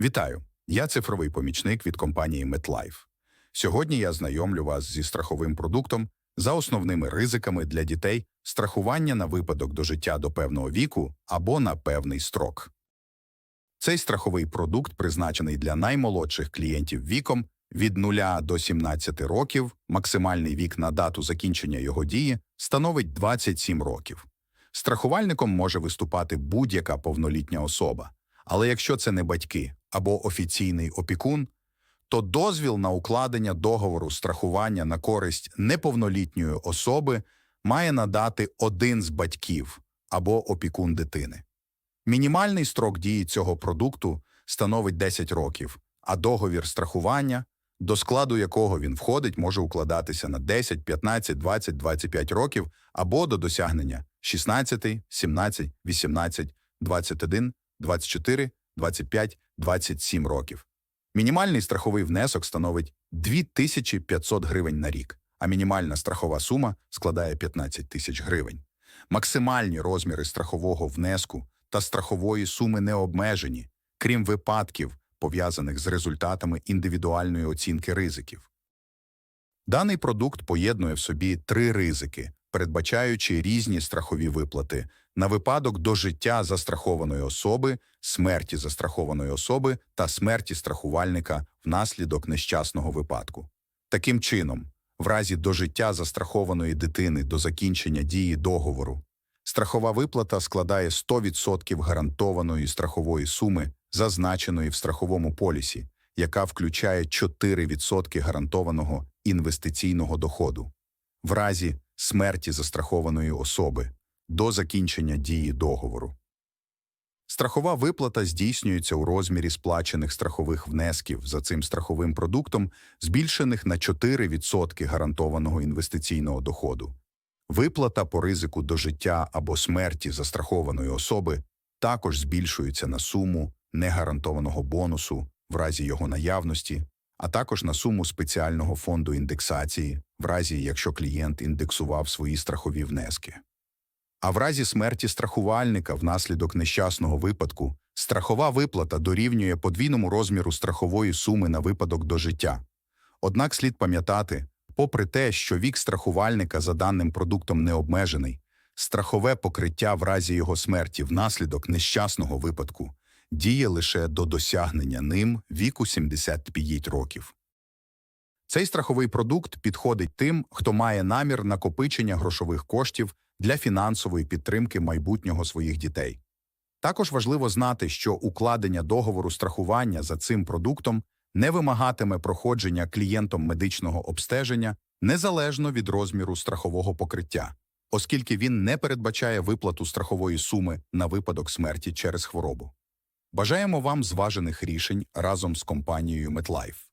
Вітаю! Я цифровий помічник від компанії MetLife. Сьогодні я знайомлю вас зі страховим продуктом за основними ризиками для дітей страхування на випадок до життя до певного віку або на певний строк. Цей страховий продукт призначений для наймолодших клієнтів віком від 0 до 17 років, максимальний вік на дату закінчення його дії становить 27 років. Страхувальником може виступати будь-яка повнолітня особа, але якщо це не батьки або офіційний опікун, то дозвіл на укладення договору страхування на користь неповнолітньої особи має надати один з батьків або опікун дитини. Мінімальний строк дії цього продукту становить 10 років, а договір страхування, до складу якого він входить, може укладатися на 10, 15, 20, 25 років або до досягнення 16, 17, 18, 21, 24, 25, 27 років. Мінімальний страховий внесок становить 2500 гривень на рік, а мінімальна страхова сума складає 15 тисяч гривень. Максимальні розміри страхового внеску та страхової суми не обмежені, крім випадків, пов'язаних з результатами індивідуальної оцінки ризиків. Даний продукт поєднує в собі три ризики, передбачаючи різні страхові виплати на випадок до життя застрахованої особи, смерті застрахованої особи та смерті страхувальника внаслідок нещасного випадку. Таким чином, в разі дожиття застрахованої дитини до закінчення дії договору, страхова виплата складає 100% гарантованої страхової суми, зазначеної в страховому полісі, яка включає 4% гарантованого інвестиційного доходу. В разі смерті застрахованої особи до закінчення дії договору. Страхова виплата здійснюється у розмірі сплачених страхових внесків за цим страховим продуктом, збільшених на 4% гарантованого інвестиційного доходу. Виплата по ризику до життя або смерті застрахованої особи також збільшується на суму негарантованого бонусу в разі його наявності, а також на суму спеціального фонду індексації, в разі якщо клієнт індексував свої страхові внески. А в разі смерті страхувальника внаслідок нещасного випадку страхова виплата дорівнює подвійному розміру страхової суми на випадок до життя. Однак слід пам'ятати, попри те, що вік страхувальника за даним продуктом не обмежений, страхове покриття в разі його смерті внаслідок нещасного випадку діє лише до досягнення ним віку 75 років. Цей страховий продукт підходить тим, хто має намір накопичення грошових коштів для фінансової підтримки майбутнього своїх дітей. Також важливо знати, що укладення договору страхування за цим продуктом не вимагатиме проходження клієнтом медичного обстеження незалежно від розміру страхового покриття, оскільки він не передбачає виплату страхової суми на випадок смерті через хворобу. Бажаємо вам зважених рішень разом з компанією MetLife.